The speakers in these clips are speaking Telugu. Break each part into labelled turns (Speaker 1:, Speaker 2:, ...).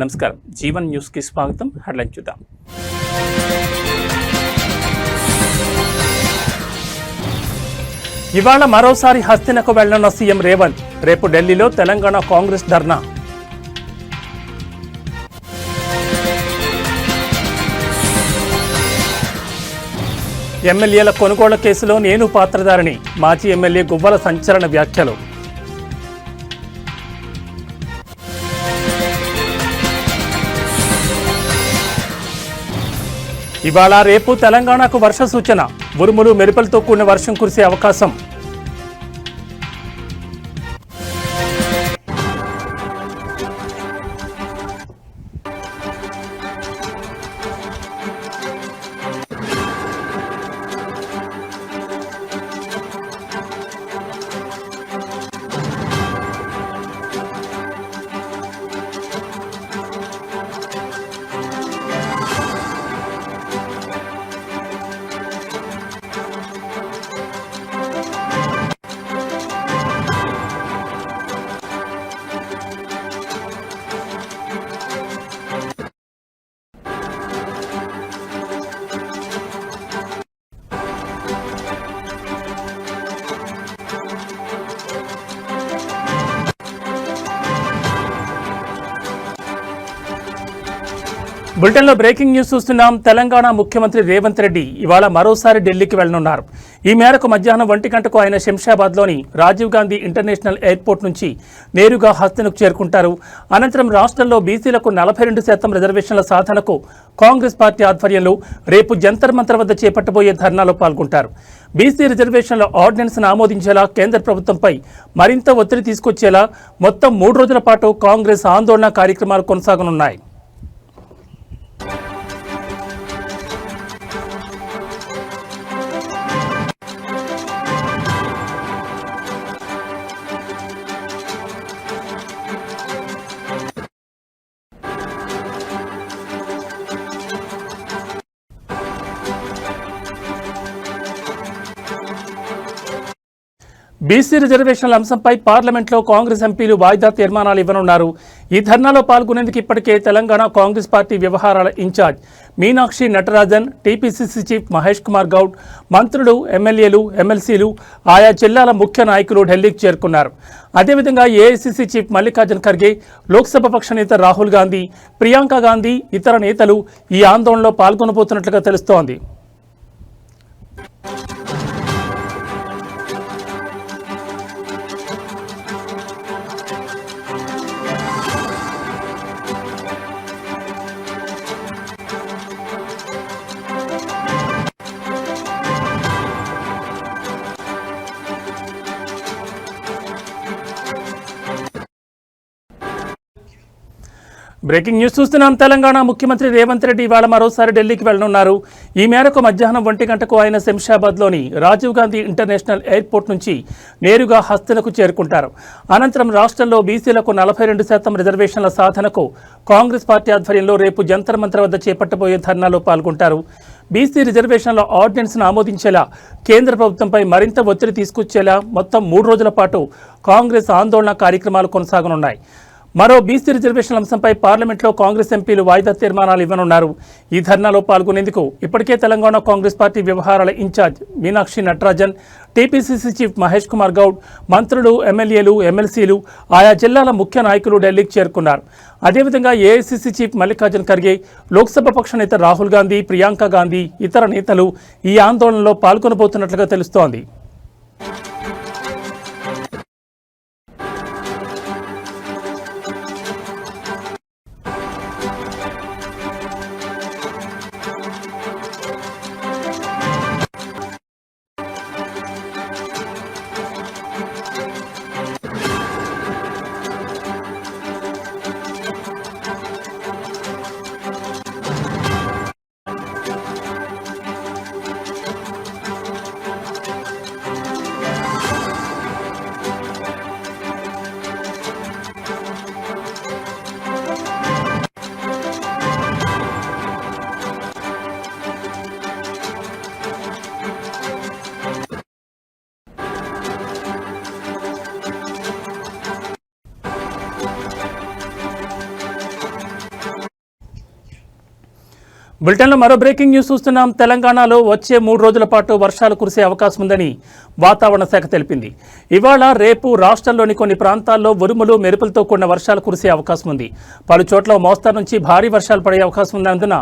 Speaker 1: నమస్కారం. జీవన్ న్యూస్కి స్వాగతం. హెడ్లైన్ చూద్దాం. ఇవాళ మరోసారి హస్తినకు వెళ్ళనున్న సీఎం రేవంత్ రేపు ఢిల్లీలో తెలంగాణ కాంగ్రెస్ ధర్నా. ఎమ్మెల్యేల కొనుగోళ్ళ కేసులో నేను పాత్రధారిని మాజీ ఎమ్మెల్యే గువ్వల సంచలన వ్యాఖ్యలు. ఇవాళ రేపు తెలంగాణకు వర్ష సూచన. ఉరుములు మెరుపులతో కూడిన వర్షం కురిసే అవకాశం. బులెటిన్లో బ్రేకింగ్ న్యూస్ చూస్తున్నాం. తెలంగాణ ముఖ్యమంత్రి రేవంత్ రెడ్డి ఇవాళ మరోసారి ఢిల్లీకి వెళ్ళనున్నారు ఈ మేరకు మధ్యాహ్నం ఒంటి గంటకు ఆయన శంషాబాద్లోని రాజీవ్ గాంధీ ఇంటర్నేషనల్ ఎయిర్పోర్ట్ నుంచి నేరుగా హస్తనకు చేరుకుంటారు. అనంతరం రాష్ట్రంలో బీసీలకు నలభై రెండు శాతం రిజర్వేషన్ల సాధనకు కాంగ్రెస్ పార్టీ ఆధ్వర్యంలో రేపు జంతర్ మంతర్ వద్ద చేపట్టబోయే ధర్నాలో పాల్గొంటారు. బీసీ రిజర్వేషన్ల ఆర్డినెన్స్ను ఆమోదించేలా కేంద్ర ప్రభుత్వంపై మరింత ఒత్తిడి తీసుకొచ్చేలా మొత్తం మూడు రోజుల పాటు కాంగ్రెస్ ఆందోళన కార్యక్రమాలు కొనసాగనున్నాయి. బీసీ రిజర్వేషన్ల అంశంపై పార్లమెంట్లో కాంగ్రెస్ ఎంపీలు వాయిదా తీర్మానాలు ఇవ్వనున్నారు. ఈ ధర్నాలో పాల్గొనేందుకు ఇప్పటికే తెలంగాణ కాంగ్రెస్ పార్టీ వ్యవహారాల in charge Meenakshi Natarajan TPCC chief Mahesh Kumar Goud మంత్రులు ఎమ్మెల్యేలు ఎమ్మెల్సీలు ఆయా జిల్లాల ముఖ్య నాయకులు ఢిల్లీకి చేరుకున్నారు. అదేవిధంగా ఏఐసీసీ చీఫ్ మల్లికార్జున్ ఖర్గే లోక్సభ పక్ష నేత రాహుల్ గాంధీ ప్రియాంక గాంధీ ఇతర నేతలు ఈ ఆందోళనలో పాల్గొనబోతున్నట్లుగా తెలుస్తోంది. బ్రేకింగ్ న్యూస్ చూస్తున్నాం. తెలంగాణ ముఖ్యమంత్రి రేవంత్ రెడ్డి ఇవాళ మరోసారి ఢిల్లీకి వెళ్ళనున్నారు ఈ మేరకు మధ్యాహ్నం ఒంటి గంటకు ఆయన శంషాబాద్లోని రాజీవ్ గాంధీ ఇంటర్నేషనల్ ఎయిర్పోర్ట్ నుంచి నేరుగా హస్తలకు చేరుకుంటారు. అనంతరం రాష్ట్రంలో బీసీలకు నలభై రెండు శాతం రిజర్వేషన్ల సాధనకు కాంగ్రెస్ పార్టీ ఆధ్వర్యంలో రేపు జంతర్ మంత్ర వద్ద చేపట్టబోయే ధర్నాలో పాల్గొంటారు. బీసీ రిజర్వేషన్ల ఆర్డినెన్స్ను ఆమోదించేలా కేంద్ర ప్రభుత్వంపై మరింత ఒత్తిడి తీసుకొచ్చేలా మొత్తం మూడు రోజుల పాటు కాంగ్రెస్ ఆందోళన కార్యక్రమాలు కొనసాగనున్నాయి. మరో బీసీ రిజర్వేషన్ల అంశంపై పార్లమెంట్లో కాంగ్రెస్ ఎంపీలు వాయిదా తీర్మానాలు ఇవ్వనున్నారు. ఈ ధర్నాలో పాల్గొనేందుకు ఇప్పటికే తెలంగాణ కాంగ్రెస్ పార్టీ వ్యవహారాల in charge Meenakshi Natarajan TPCC chief Mahesh Kumar Goud మంత్రులు ఎమ్మెల్యేలు ఎమ్మెల్సీలు ఆయా జిల్లాల ముఖ్య నాయకులు ఢిల్లీకి చేరుకున్నారు. అదేవిధంగా ఏఐసీసీ చీఫ్ మల్లికార్జున్ ఖర్గే లోక్సభ పక్ష నేత రాహుల్ గాంధీ ప్రియాంక గాంధీ ఇతర నేతలు ఈ ఆందోళనలో పాల్గొనబోతున్నట్లుగా తెలుస్తోంది. బులెటిన్లో మరో బ్రేకింగ్ న్యూస్ చూస్తున్నాం. తెలంగాణలో వచ్చే మూడు రోజుల పాటు వర్షాలు కురిసే అవకాశం ఉందని వాతావరణ శాఖ తెలిపింది. ఇవాళ రేపు రాష్ట్రంలోని కొన్ని ప్రాంతాల్లో ఉరుములు మెరుపులతో కూడిన వర్షాలు కురిసే అవకాశం ఉంది. పలు చోట్ల మోస్తరు నుంచి భారీ వర్షాలు పడే అవకాశం ఉన్నందున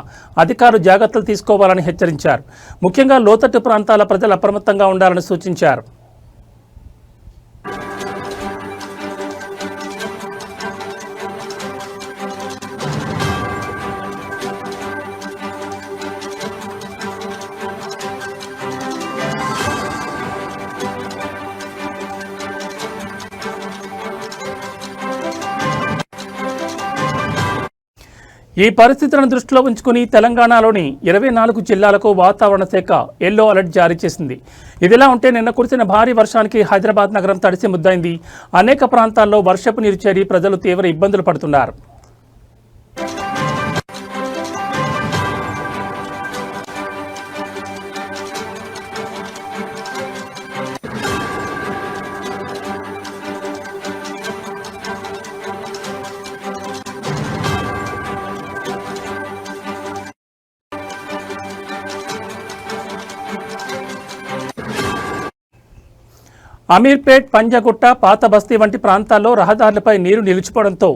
Speaker 1: అధికారులు జాగ్రత్తలు తీసుకోవాలని హెచ్చరించారు. ముఖ్యంగా లోతట్టు ప్రాంతాల ప్రజలు అప్రమత్తంగా ఉండాలని సూచించారు. ఈ పరిస్థితులను దృష్టిలో ఉంచుకుని తెలంగాణలోని ఇరవై నాలుగు జిల్లాలకు వాతావరణ శాఖ ఎల్లో అలర్ట్ జారీ చేసింది. ఇదిలా ఉంటే నిన్న కురిసిన భారీ వర్షానికి హైదరాబాద్ నగరం తడిసి ముద్దైంది. అనేక ప్రాంతాల్లో వర్షపు నీరు చేరి ప్రజలు తీవ్ర ఇబ్బందులు పడుతున్నారు. అమీర్పేట్ పంజగుట్ట పాత బస్తీ వంటి ప్రాంతాల్లో రహదారులపై నీరు నిలిచిపోవడంతో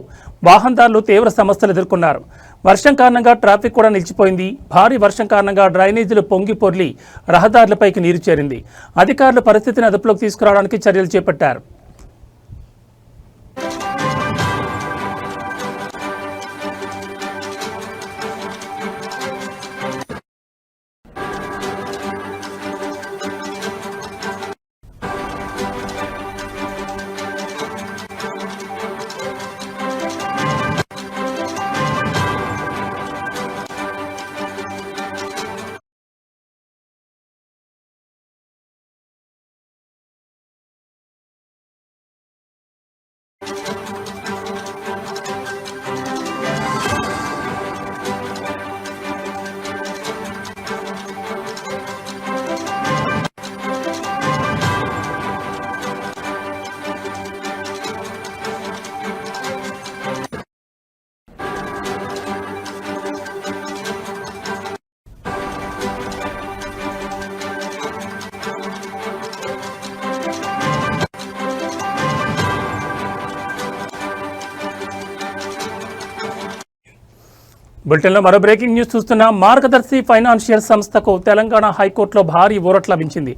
Speaker 1: వాహనదారులు తీవ్ర సమస్యలు ఎదుర్కొన్నారు. వర్షం కారణంగా ట్రాఫిక్ కూడా నిలిచిపోయింది. భారీ వర్షం కారణంగా డ్రైనేజీలు పొంగి పొర్లి రహదారులపైకి నీరు చేరింది. అధికారులు పరిస్థితిని అదుపులోకి తీసుకురావడానికి చర్యలు చేపట్టారు. బులెటిన్లో మరో బ్రేకింగ్ న్యూస్ చూస్తున్నాం మార్గదర్శి ఫైనాన్షియల్ సంస్థకు తెలంగాణ హైకోర్టులో భారీ ఊరట్ లభించింది.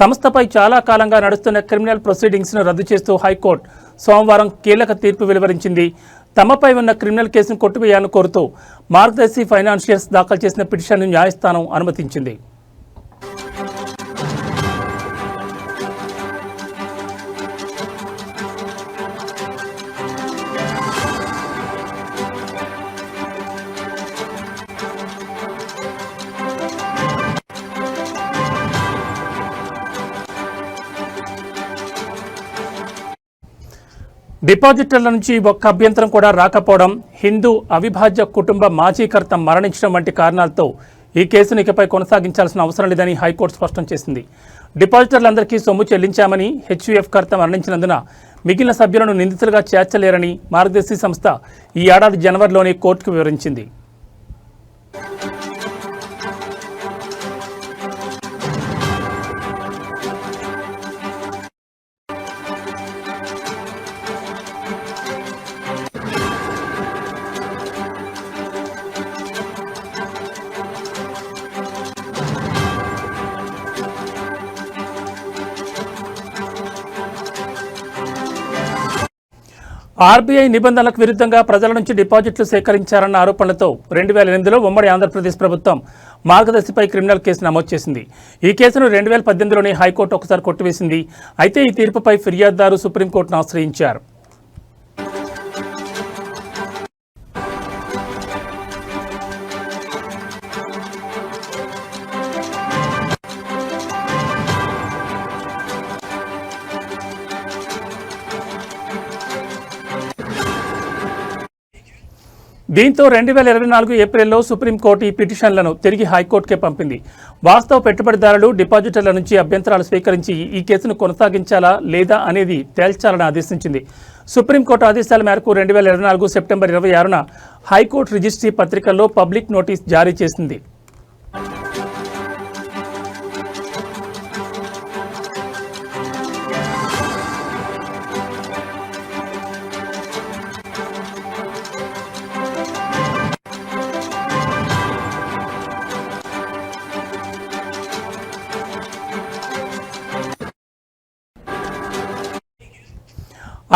Speaker 1: సంస్థపై చాలా కాలంగా నడుస్తున్న క్రిమినల్ ప్రొసీడింగ్స్ను రద్దు చేస్తూ హైకోర్టు సోమవారం కీలక తీర్పు వెలువరించింది. తమపై ఉన్న క్రిమినల్ కేసును కొట్టివేయాలని కోరుతూ మార్గదర్శి ఫైనాన్షియల్స్ దాఖలు చేసిన పిటిషన్ను న్యాయస్థానం అనుమతించింది. డిపాజిటర్ల నుంచి ఒక్క అభ్యంతరం కూడా రాకపోవడం హిందూ అవిభాజ్య కుటుంబ మాజీకర్త మరణించడం వంటి కారణాలతో ఈ కేసును ఇకపై కొనసాగించాల్సిన అవసరం లేదని హైకోర్టు స్పష్టం చేసింది. డిపాజిటర్లందరికీ సొమ్ము చెల్లించామని హెచ్యుఎఫ్ కర్త మరణించినందున మిగిలిన సభ్యులను నిందితులుగా చేర్చలేరని మార్గదర్శి సంస్థ ఈ ఏడాది జనవరిలోనే కోర్టుకు వివరించింది. ఆర్బీఐ నిబంధనలకు విరుద్ధంగా ప్రజల నుంచి డిపాజిట్లు సేకరించారన్న ఆరోపణలతో రెండు వేల ఎనిమిదిలో ఉమ్మడి ఆంధ్రప్రదేశ్ ప్రభుత్వం మార్గదర్శిపై క్రిమినల్ కేసు నమోదు చేసింది. ఈ కేసును రెండు వేల పద్దెనిమిదిలోనే హైకోర్టు ఒకసారి కొట్టివేసింది. అయితే ఈ తీర్పుపై ఫిర్యాదుదారు సుప్రీంకోర్టును ఆశ్రయించారు. దీంతో రెండు వేల ఇరవై నాలుగు ఏప్రిల్లో సుప్రీంకోర్టు ఈ పిటిషన్లను తిరిగి హైకోర్టుకే పంపింది. వాస్తవ పెట్టుబడిదారులు డిపాజిటర్ల నుంచి అభ్యంతరాలు స్వీకరించి ఈ కేసును కొనసాగించాలా లేదా అనేది తేల్చాలని ఆదేశించింది. సుప్రీంకోర్టు ఆదేశాల మేరకు రెండు వేల ఇరవై నాలుగు సెప్టెంబర్ ఇరవై ఆరున హైకోర్టు రిజిస్ట్రీ పత్రికల్లో పబ్లిక్ నోటీస్ జారీ చేసింది.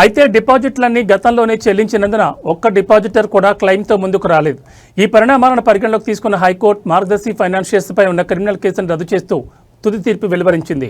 Speaker 1: అయితే డిపాజిట్లన్నీ గతంలోనే చెల్లించినందున ఒక్క డిపాజిటర్ కూడా క్లెయిమ్తో ముందుకు రాలేదు. ఈ పరిణామాలను పరిగణలోకి తీసుకున్న హైకోర్టు మార్గదర్శి ఫైనాన్షియర్స్పై ఉన్న క్రిమినల్ కేసును రద్దు చేస్తూ తుది తీర్పు వెలువరించింది.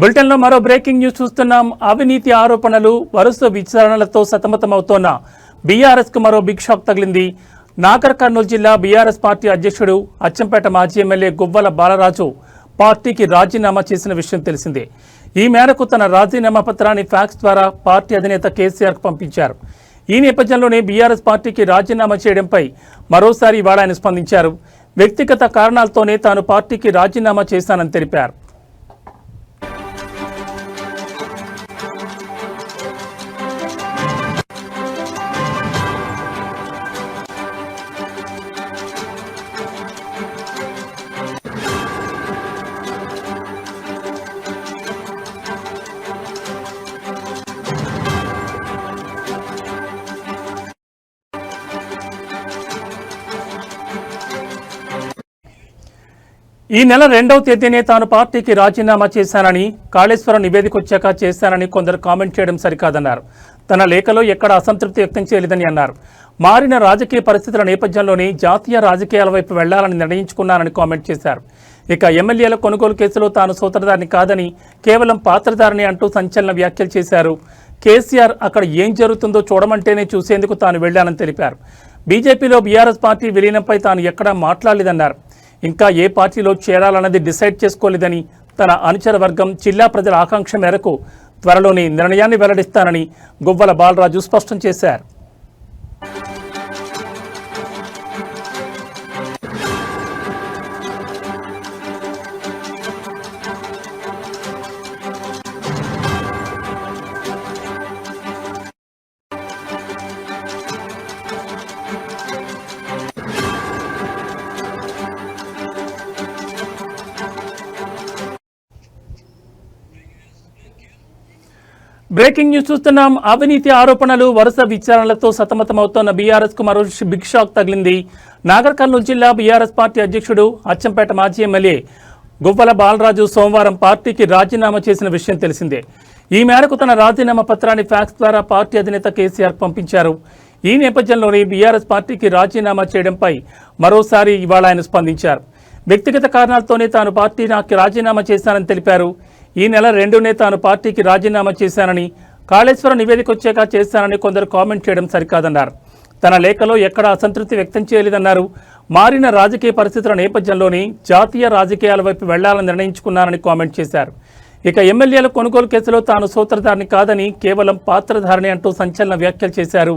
Speaker 1: బులెటిన్లో మరో బ్రేకింగ్ న్యూస్ చూస్తున్నాం. అవినీతి ఆరోపణలు వరుస విచారణలతో సతమతమవుతోన్న బీఆర్ఎస్కు మరో బిగ్ షాక్ తగిలింది. నాగర్ కర్నూలు జిల్లా బీఆర్ఎస్ పార్టీ అధ్యక్షుడు అచ్చంపేట మాజీ ఎమ్మెల్యే గువ్వల బాలరాజు పార్టీకి రాజీనామా చేసిన విషయం తెలిసిందే. ఈ మేరకు తన రాజీనామా పత్రాన్ని ఫ్యాక్స్ ద్వారా పార్టీ అధినేత కేసీఆర్కు పంపించారు. ఈ నేపథ్యంలోనే బీఆర్ఎస్ పార్టీకి రాజీనామా చేయడంపై మరోసారి ఇవాళ ఆయన స్పందించారు. వ్యక్తిగత కారణాలతోనే తాను పార్టీకి రాజీనామా చేశానని తెలిపారు. ఈ నెల రెండవ తేదీనే తాను పార్టీకి రాజీనామా చేశానని కాళేశ్వరం నివేదిక వచ్చాక చేశానని కొందరు కామెంట్ చేయడం సరికాదన్నారు. తన లేఖలో ఎక్కడ అసంతృప్తి వ్యక్తం చేయలేదని అన్నారు. మారిన రాజకీయ పరిస్థితుల నేపథ్యంలోనే జాతీయ రాజకీయాల వైపు వెళ్ళాలని నిర్ణయించుకున్నానని కామెంట్ చేశారు. ఇక ఎమ్మెల్యేల కొనుగోలు కేసులో తాను సూత్రధారిని కాదని కేవలం పాత్రధారిని అంటూ సంచలన వ్యాఖ్యలు చేశారు. కేసీఆర్ అక్కడ ఏం జరుగుతుందో చూడమంటేనే చూసేందుకు తాను వెళ్ళానని తెలిపారు. బీజేపీలో బీఆర్ఎస్ పార్టీ విలీనంపై తాను ఎక్కడా మాట్లాడలేదన్నారు. ఇంకా ఏ పార్టీలో చేరాలన్నది డిసైడ్ చేసుకోలేదని తన అనుచర వర్గం జిల్లా ప్రజల ఆకాంక్ష మేరకు త్వరలోని నిర్ణయాన్ని వెల్లడిస్తానని గువ్వల బాలరాజు స్పష్టం చేశారు. బ్రేకింగ్ న్యూస్ చూస్తున్నాం. అవినీతి ఆరోపణలు వరుస విచారణలతో సతమతమవుతోన్న బీఆర్ఎస్కు మరో బిగ్ షాక్ తగిలింది. నాగర్ కర్నూలు జిల్లా బీఆర్ఎస్ పార్టీ అధ్యక్షుడు అచ్చంపేట మాజీ ఎమ్మెల్యే గువ్వల బాలరాజు సోమవారం పార్టీకి రాజీనామా చేసిన విషయం తెలిసిందే. ఈ మేరకు తన రాజీనామా పత్రాన్ని ఫ్యాక్స్ ద్వారా పార్టీ అధినేత కేసీఆర్ పంపించారు. ఈ నేపథ్యంలోనే బీఆర్ఎస్ పార్టీకి రాజీనామా చేయడంపై మరోసారి ఇవాళ ఆయన స్పందించారు. వ్యక్తిగత కారణాలతోనే తాను పార్టీ నాకు రాజీనామా చేశానని తెలిపారు. ఈ నెల రెండునే తాను పార్టీకి రాజీనామా చేశానని కాళేశ్వరం నివేదిక వచ్చాక చేశానని కొందరు కామెంట్ చేయడం సరికాదన్నారు. తన లేఖలో ఎక్కడా అసంతృప్తి వ్యక్తం చేయలేదన్నారు. మారిన రాజకీయ పరిస్థితుల నేపథ్యంలోనే జాతీయ రాజకీయాల వైపు వెళ్ళాలని నిర్ణయించుకున్నానని కామెంట్ చేశారు. ఇక ఎమ్మెల్యేల కొనుగోలు కేసులో తాను సూత్రధారిని కాదని కేవలం పాత్రధారిని అంటూ సంచలన వ్యాఖ్యలు చేశారు.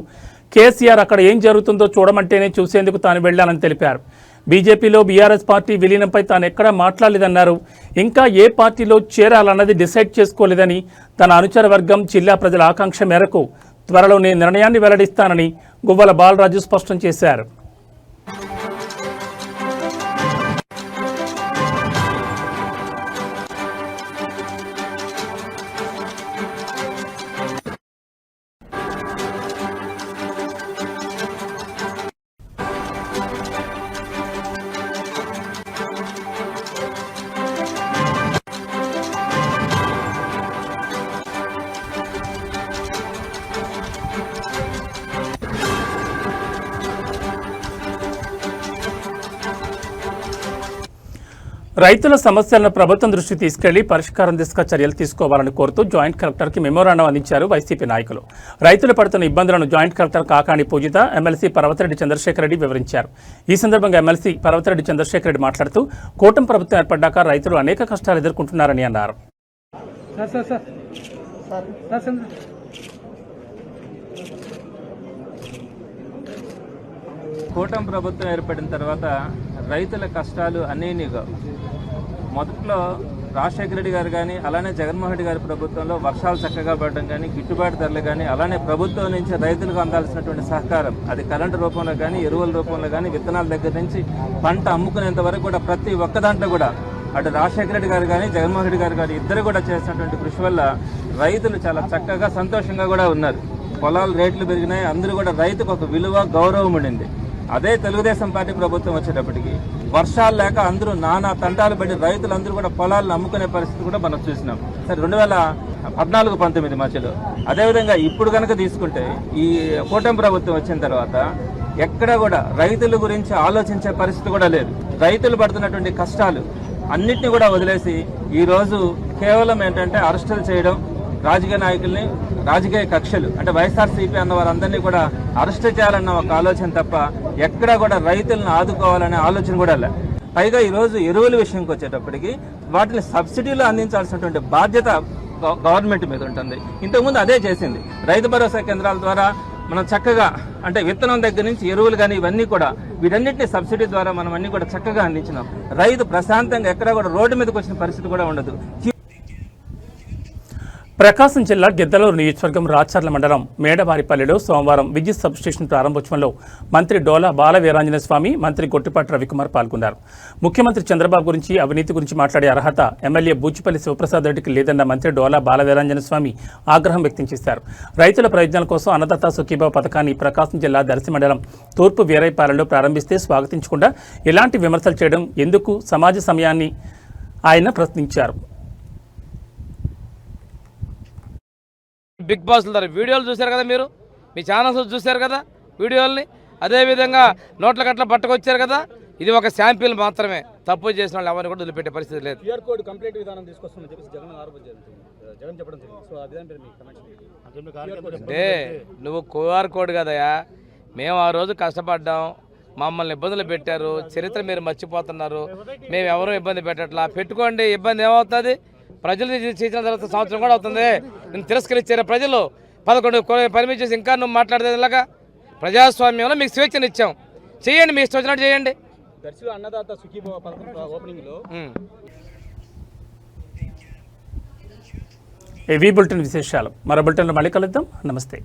Speaker 1: కేసీఆర్ అక్కడ ఏం జరుగుతుందో చూడమంటేనే చూసేందుకు తాను వెళ్ళానని తెలిపారు. బీజేపీలో బీఆర్ఎస్ పార్టీ విలీనంపై తాను ఎక్కడా మాట్లాడలేదన్నారు. ఇంకా ఏ పార్టీలో చేరాలన్నది డిసైడ్ చేసుకోలేదని తన అనుచర వర్గం జిల్లా ప్రజల ఆకాంక్ష మేరకు త్వరలోనే నిర్ణయాన్ని వెల్లడిస్తానని గువ్వల బాలరాజు స్పష్టం చేశారు. రైతుల సమస్యలను ప్రభుత్వం దృష్టికి తీసుకెళ్ళి పరిష్కారం దిశగా చర్యలు తీసుకోవాలని కోరుతూ జాయింట్ కలెక్టర్కి మెమోరాండం అందించారు వైసీపీ నాయకులు. రైతులు పడుతున్న ఇబ్బందులను joint collector Kakani Poojitha MLC Parvathareddy Chandrasekhar Reddy వివరించారు. ఈ సందర్భంగా ఎమ్మెల్సీ పర్వతిరెడ్డి చంద్రశేఖర్ రెడ్డి మాట్లాడుతూ కూటమి ప్రభుత్వం ఏర్పడ్డాక రైతులు అనేక కష్టాలు ఎదుర్కొంటున్నారని అన్నారు.
Speaker 2: Sir sir sir. Sir. Chandra
Speaker 3: కూటమి ప్రభుత్వం ఏర్పడిన తర్వాత రైతుల కష్టాలు అనేనిగా మొదట్లో రాజశేఖర రెడ్డి గారు కానీ అలానే జగన్మోహన్ రెడ్డి గారి ప్రభుత్వంలో వర్షాలు చక్కగా పడడం కానీ గిట్టుబాటు ధరలు కానీ అలానే ప్రభుత్వం నుంచి రైతులకు అందాల్సినటువంటి సహకారం అది కరెంటు రూపంలో కానీ ఎరువుల రూపంలో కానీ విత్తనాల దగ్గర నుంచి పంట అమ్ముకునేంత వరకు కూడా ప్రతి ఒక్క దాంట్లో కూడా అటు రాజశేఖర రెడ్డి గారు కానీ జగన్మోహన్ రెడ్డి గారు కానీ ఇద్దరు కూడా చేసినటువంటి కృషి వల్ల రైతులు చాలా చక్కగా సంతోషంగా కూడా ఉన్నారు. పొలాలు రేట్లు పెరిగినాయి అందరూ కూడా రైతుకు ఒక విలువ గౌరవం ఉండింది. అదే తెలుగుదేశం పార్టీ ప్రభుత్వం వచ్చేటప్పటికి వర్షాలు లేక అందరూ నానా తంటాలు పడి రైతులందరూ కూడా పొలాలను అమ్ముకునే పరిస్థితి కూడా మనం చూసినాం. సరే రెండు వేల పద్నాలుగు పంతొమ్మిది మధ్యలో అదేవిధంగా ఇప్పుడు కనుక తీసుకుంటే ఈ కూటమి ప్రభుత్వం వచ్చిన తర్వాత ఎక్కడ కూడా రైతుల గురించి ఆలోచించే పరిస్థితి కూడా లేదు. రైతులు పడుతున్నటువంటి కష్టాలు అన్నిటిని కూడా వదిలేసి ఈ రోజు కేవలం ఏంటంటే అరెస్టులు చేయడం రాజకీయ నాయకుల్ని రాజకీయ కక్షలు అంటే వైఎస్ఆర్సీపీ అన్న వారందరినీ కూడా అరెస్ట్ చేయాలన్న ఒక ఆలోచన తప్ప ఎక్కడా కూడా రైతులను ఆదుకోవాలనే ఆలోచన కూడా లే పైగా ఈరోజు ఎరువుల విషయంకి వచ్చేటప్పటికి వాటిని సబ్సిడీలు అందించాల్సినటువంటి బాధ్యత గవ- గవర్నమెంట్ మీద ఉంటుంది. ఇంతకుముందు అదే చేసింది. రైతు భరోసా కేంద్రాల ద్వారా మనం చక్కగా అంటే విత్తనం దగ్గర నుంచి ఎరువులు కానీ ఇవన్నీ కూడా వీటన్నిటిని సబ్సిడీ ద్వారా మనం అన్ని కూడా చక్కగా అందించినాం. రైతు ప్రశాంతంగా ఎక్కడా కూడా రోడ్డు మీదకి వచ్చిన పరిస్థితి కూడా ఉండదు.
Speaker 1: ప్రకాశం జిల్లా గిద్దలూరు నియోజకవర్గం రాచర్ల మండలం మేడవారిపల్లిలో సోమవారం విద్యుత్ సబ్స్టేషన్ ప్రారంభోత్సవంలో మంత్రి డోలా బాల వీరాంజనేయ స్వామి మంత్రి గొట్టిపాటి రవికుమార్ పాల్గొన్నారు. ముఖ్యమంత్రి చంద్రబాబు గురించి అవినీతి గురించి మాట్లాడే అర్హత ఎమ్మెల్యే బూచిపల్లి శివప్రసాద్ రెడ్డికి లేదన్న మంత్రి డోలా బాల వీరాంజనేయ స్వామి ఆగ్రహం వ్యక్తం చేశారు. రైతుల ప్రయోజనాల కోసం అన్నదాత సుఖీభావ పథకాన్ని ప్రకాశం జిల్లా దర్శి మండలం తూర్పు వీరైపాలెంలో ప్రారంభిస్తే స్వాగతించకుండా ఎలాంటి విమర్శలు చేయడం ఎందుకు సమాజ సమయాన్ని ఆయన ప్రశ్నించారు.
Speaker 2: బిగ్ బాస్ ద్వారా వీడియోలు చూశారు కదా మీరు? మీ ఛానల్స్ చూశారు కదా వీడియోల్ని? అదేవిధంగా నోట్ల కట్ల పట్టుకొచ్చారు కదా? ఇది ఒక శాంపిల్ మాత్రమే. తప్పు చేసిన వాళ్ళు ఎవరిని కూడా వదిలిపెట్టే పరిస్థితి లేదు.
Speaker 4: క్యూఆర్ కోడ్ కంప్లీట్ విధానం తీసుకొస్తామని చెప్పేసి జగన్ ఆరోపణ జరిగింది జగన్ చెప్పడం జరిగింది. సో ఆ విధానం మీద మీ కమెంట్స్
Speaker 2: అంటే నువ్వు క్యూఆర్ కోడ్ కదయా మేము ఆ రోజు కష్టపడ్డాం. మమ్మల్ని ఇబ్బందులు పెట్టారు. చరిత్ర మీరు మర్చిపోతున్నారు. మేము ఎవరూ ఇబ్బంది పెట్టట్లా. పెట్టుకోండి. ఇబ్బంది ఏమవుతుంది? ప్రజలు చేసిన తర్వాత సంవత్సరం కూడా అవుతుంది. నేను తిరస్కరించారు ప్రజలు. పదకొండు పర్మిట్ చేసి ఇంకా నువ్వు మాట్లాడేది ఇలాగా ప్రజాస్వామ్యంలో మీకు స్వేచ్ఛనిచ్చాం చేయండి మీ ఇష్టం వచ్చినట్టు చేయండి.
Speaker 4: దర్శిలో అన్నదాత సుఖీభవ పథకం.
Speaker 1: ఏవీ బులెటిన్ విశేషాలు? మరో బులెటిన్లో మళ్ళీ కలుద్దాం. నమస్తే.